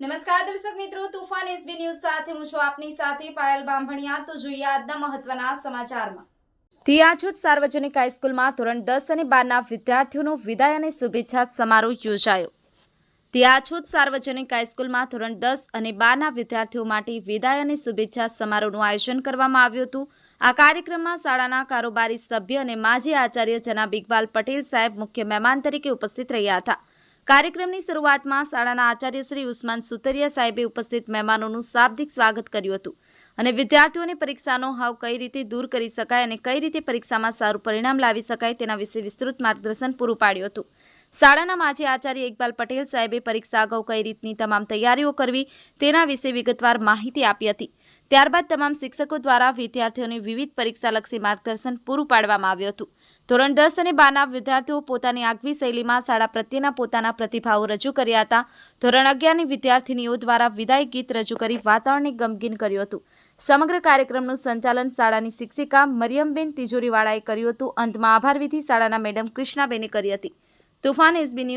નમસ્કાર દર્શક મિત્રો, તુફાન એસબી ન્યૂઝ સાથે હું છું આપની સાથે પાયલ બાંભણિયા. તો જોઈએ આજના મહત્વના સમાચારમાં. તિયાછોદ સાર્વજનિક હાઈસ્કૂલમાં ધોરણ દસ અને બારના વિદ્યાર્થીઓનો વિદાય અને શુભેચ્છા સમારોહ યોજાયો. તિયાછોદ સાર્વજનિક હાઈસ્કૂલમાં ધોરણ દસ અને બારના વિદ્યાર્થીઓ માટે વિદાય અને શુભેચ્છા સમારોહનું આયોજન કરવામાં આવ્યું હતું. આ કાર્યક્રમમાં શાળાના કારોબારી સભ્ય અને માજી આચાર્ય જનાબ ઇકબાલ પટેલ સાહેબ મુખ્ય મહેમાન તરીકે ઉપસ્થિત રહ્યા હતા. કાર્યક્રમની શરૂઆતમાં શાળાના આચાર્ય શ્રી ઉસ્માન સુતરિયા સાહેબે ઉપસ્થિત મહેમાનોનું શાબ્દિક સ્વાગત કર્યું હતું અને વિદ્યાર્થીઓની પરીક્ષાનો હાવ કઈ રીતે દૂર કરી શકાય અને કઈ રીતે પરીક્ષામાં સારું પરિણામ લાવી શકાય તેના વિશે વિસ્તૃત માર્ગદર્શન પૂરું પાડ્યું હતું. શાળાના માજી આચાર્ય ઇકબાલ પટેલ સાહેબે પરીક્ષા અગાઉ કઈ રીતની તમામ તૈયારીઓ કરવી તેના વિશે વિગતવાર માહિતી આપી હતી. ત્યારબાદ તમામ શિક્ષકો દ્વારા વિદ્યાર્થીઓને વિવિધ પરીક્ષાલક્ષી માર્ગદર્શન પૂરું પાડવામાં આવ્યું હતું. ધોરણ દસ અને બારના વિદ્યાર્થીઓ પોતાની આગવી શૈલીમાં શાળા પ્રત્યેના પોતાના પ્રતિભાવો રજૂ કર્યા હતા. ધોરણ અગિયારની વિદ્યાર્થીનીઓ દ્વારા વિદાય ગીત રજૂ કરી વાતાવરણને ગમગીન કર્યું હતું. સમગ્ર કાર્યક્રમનું સંચાલન શાળાની શિક્ષિકા મરિયમબેન તિજોરીવાળાએ કર્યું હતું. અંતમાં આભારવિધિ શાળાના મેડમ કૃષ્ણાબેને કરી હતી. તુફાન એસબી ન્યૂઝ